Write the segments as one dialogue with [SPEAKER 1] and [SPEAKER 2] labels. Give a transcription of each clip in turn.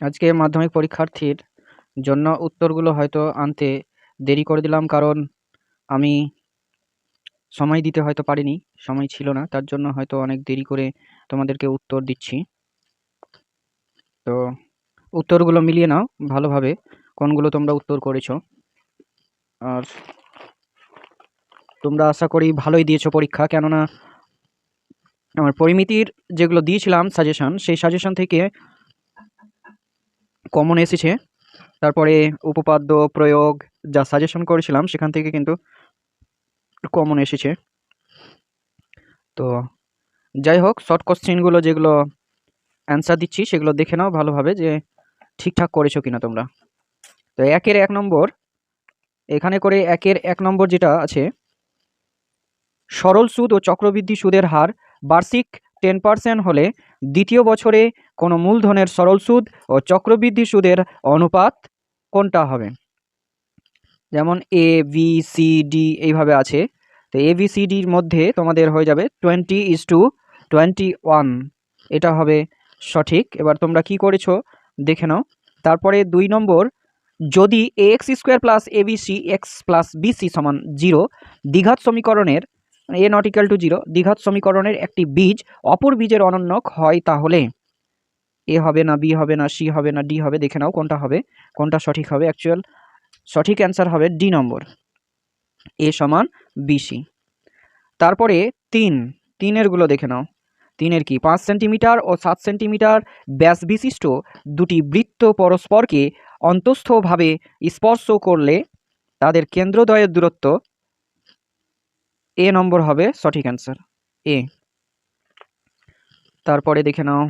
[SPEAKER 1] আজকে মাধ্যমিক পরীক্ষার্থীর জন্য উত্তরগুলো হয়তো আনতে দেরি করে দিলাম, কারণ আমি সময় দিতে হয়তো পারিনি, সময় ছিল না, তার জন্য হয়তো অনেক দেরি করে তোমাদেরকে উত্তর দিচ্ছি। তো উত্তরগুলো মিলিয়ে নাও ভালোভাবে, কোনগুলো তোমরা উত্তর করেছ। আর তোমরা আশা করি ভালোই দিয়েছ পরীক্ষা, কেননা আমার পরিমিতির যেগুলো দিয়েছিলাম সাজেশন সেই সাজেশন থেকে কমন এসেছে। তারপরে উপপাদ্য প্রয়োগ যা সাজেশন করেছিলাম, সেখান থেকে কিন্তু কমন এসেছে। তো যাই হোক শর্ট কোশ্চেনগুলো যেগুলো অ্যান্সার দিচ্ছি, সেগুলো দেখে নাও ভালোভাবে যে ঠিকঠাক করেছ কিনা তোমরা। তো একের এক নম্বর, এখানে করে একের এক নম্বর যেটা আছে, সরল সুদ ও চক্রবৃদ্ধি সুদের হার বার্ষিক টেন পার্সেন্ট হলে দ্বিতীয় বছরে কোনো মূলধনের সরল সুদ ও চক্রবৃদ্ধি সুদের অনুপাত কোনটা হবে? যেমন এ বি সি ডি এইভাবে আছে। তো এ বি সি ডির মধ্যে তোমাদের হয়ে যাবে twenty is to twenty one এটা হবে সঠিক। এবার তোমরা কি করেছ? দেখে নাও। তারপরে দুই নম্বর, যদি a x square plus a b c x plus b c সমান জিরো দ্বিঘাত সমীকরণের a not equal to zero দ্বিঘাত সমীকরণের একটি বীজ, অপর বীজের অনন্যক হয় তাহলে। এ হবে না বি হবে না সি হবে না ডি হবে, দেখে নাও কোনটা হবে, কোনটা সঠিক হবে অ্যাকচুয়াল সঠিক অ্যান্সার হবে ডি নম্বর। এ সমান বিসি তারপরে তিন তিনেরগুলো দেখে নাও। তিনের কি? পাঁচ সেন্টিমিটার ও সাত সেন্টিমিটার ব্যাস বিশিষ্ট দুটি বৃত্ত পরস্পরকে অন্তস্থভাবে স্পর্শ করলে তাদের কেন্দ্রদ্বয়ের দূরত্ব এ নম্বর হবে সঠিক অ্যান্সার এ তারপরে দেখে নাও।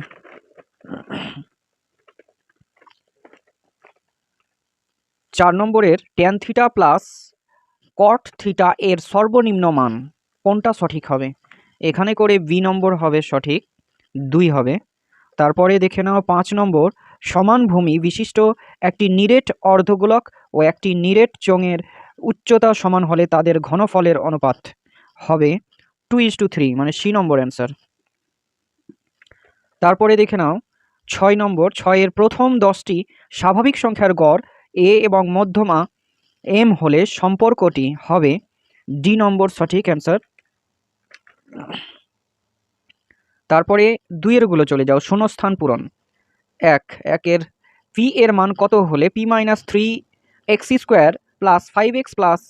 [SPEAKER 1] চার নম্বরের tan theta plus cot theta এর সর্বনিম্ন মান কোনটা সঠিক হবে? এখানে করে বি নম্বর হবে সঠিক, দুই হবে। তারপরে দেখে নাও পাঁচ নম্বর, সমান ভূমি বিশিষ্ট একটি নিরেট অর্ধগোলক ও একটি নিরেট চোঙের উচ্চতা সমান হলে তাদের ঘনফলের অনুপাত। হবে টু ইস টু থ্রি মানে সি নম্বর অ্যান্সার তারপরে দেখে নাও, ছয় নম্বর, ছয়ের প্রথম দশটি স্বাভাবিক সংখ্যার গড় এ এবং মধ্যমা এম হলে সম্পর্কটি হবে ডি নম্বর সঠিক অ্যান্সার তারপরে দুইয়েরগুলো চলে যাও, শূন্যস্থান পূরণ। এক, একের পি এর মান কত হলে P minus three x square plus five x plus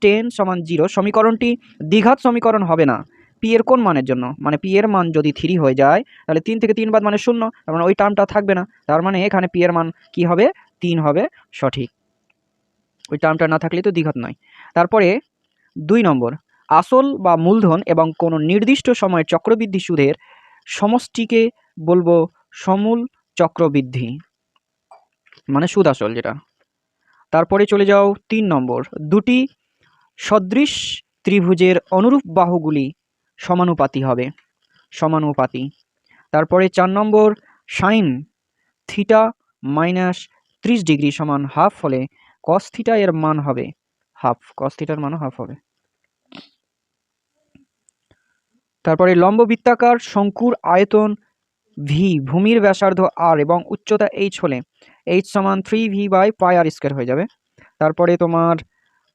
[SPEAKER 1] ten সমান জিরো, সমীকরণটি দ্বিঘাত সমীকরণ হবে না। পি এর কোন মানের জন্য? মানে পি এর মান যদি থ্রি হয়ে যায়, তাহলে তিন থেকে তিন বাদ মানে শূন্য, তার মানে ওই টার্মটা থাকবে না। তার মানে এখানে পি এর মান কি হবে? তিন হবে, সঠিক। ওই টার্মটা না থাকলে তো দ্বিঘাত নয়। তারপরে দুই নম্বর, আসল বা মূলধন এবং কোনো নির্দিষ্ট সময়ের চক্রবৃদ্ধি সুদের সমষ্টিকে বলব সমূল চক্রবৃদ্ধি। মানে সুদ আসল যেটা। তারপরে চলে যাও তিন নম্বর, দুটি সদৃশ ত্রিভুজের অনুরূপ বাহুগুলি সমানুপাতি হবে। সমানুপাতি। তারপরে চার নম্বর, সাইন থিটা মাইনাস ত্রিশ ডিগ্রি সমান হাফ হলে কস থিটা এর মান হবে হাফ। কস থিটার মানও হাফ হবে। তারপরে লম্ব বৃত্তাকার শঙ্কুর আয়তন ভি ভূমির ব্যাসার্ধ আর এবং উচ্চতা এইচ হলে এইচ সমান three V by pi R square হয়ে যাবে। তারপরে তোমার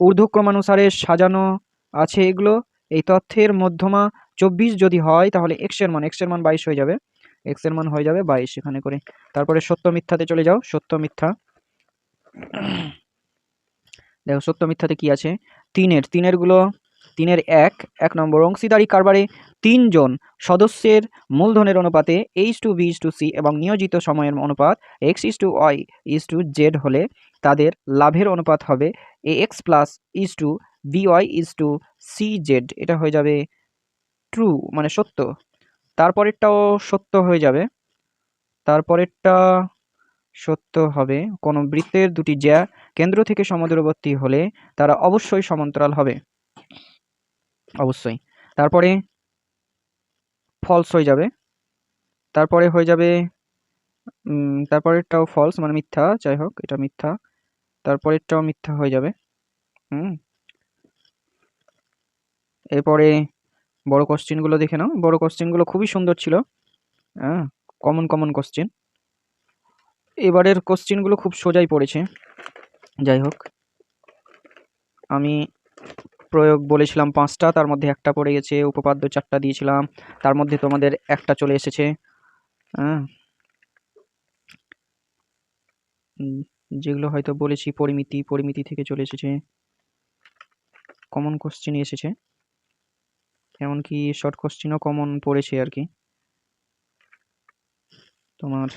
[SPEAKER 1] ঊর্ধ্বক্রমানুসারে সাজানো আছে এগুলো। এই তথ্যের মধ্যমা চব্বিশ যদি হয়, তাহলে এক্সের মান এক্সের মান বাইশ হয়ে যাবে। এক্সের মান হয়ে যাবে বাইশ এখানে করে। তারপরে সত্য মিথ্যাতে চলে যাও, সত্য মিথ্যা। দেখো সত্য মিথ্যাতে কি আছে? তিনের তিনেরগুলো তিনের এক এক নম্বর অংশীদারি কারবারে তিনজন সদস্যের মূলধনের অনুপাতে H to B is to C এবং নিয়োজিত সময়ের অনুপাত x is to y is to z হলে তাদের লাভের অনুপাত হবে a x plus is to b y is to c z এটা হয়ে যাবে ট্রু মানে সত্য। তারপরেরটাও সত্য হয়ে যাবে। তারপরেরটা সত্য হবে। কোনো বৃত্তের দুটি জ্যা কেন্দ্র থেকে সমদূরবর্তী হলে তারা অবশ্যই সমান্তরাল হবে। অবশ্যই। তারপরে ফলস হয়ে যাবে। তারপরে হয়ে যাবে তারপরেরটাও ফলস মানে মিথ্যা, যাই হোক, এটা মিথ্যা। তারপরেরটাও মিথ্যা হয়ে যাবে, হুম। এরপরে বড় কোশ্চেনগুলো দেখে নাও। বড় কোশ্চেনগুলো খুবই সুন্দর ছিল হ্যাঁ কমন কমন কোশ্চেন এবারের কোশ্চিনগুলো খুব সোজাই পড়েছে। যাই হোক, আমি প্রয়োগ বলেছিলাম পাঁচটা, তার মধ্যে একটা পড়ে গেছে, উপপাদ্য চারটা দিয়েছিলাম, তার মধ্যে তোমাদের একটা চলে এসেছে। হ্যাঁ। যেগুলো হয়তো বলেছি, পরিমিতি পরিমিতি থেকে চলে এসেছে। কমন কোশ্চিনই এসেছে। এমনকি শর্ট কোশ্চিনও কমন পড়েছে আর কি। তোমার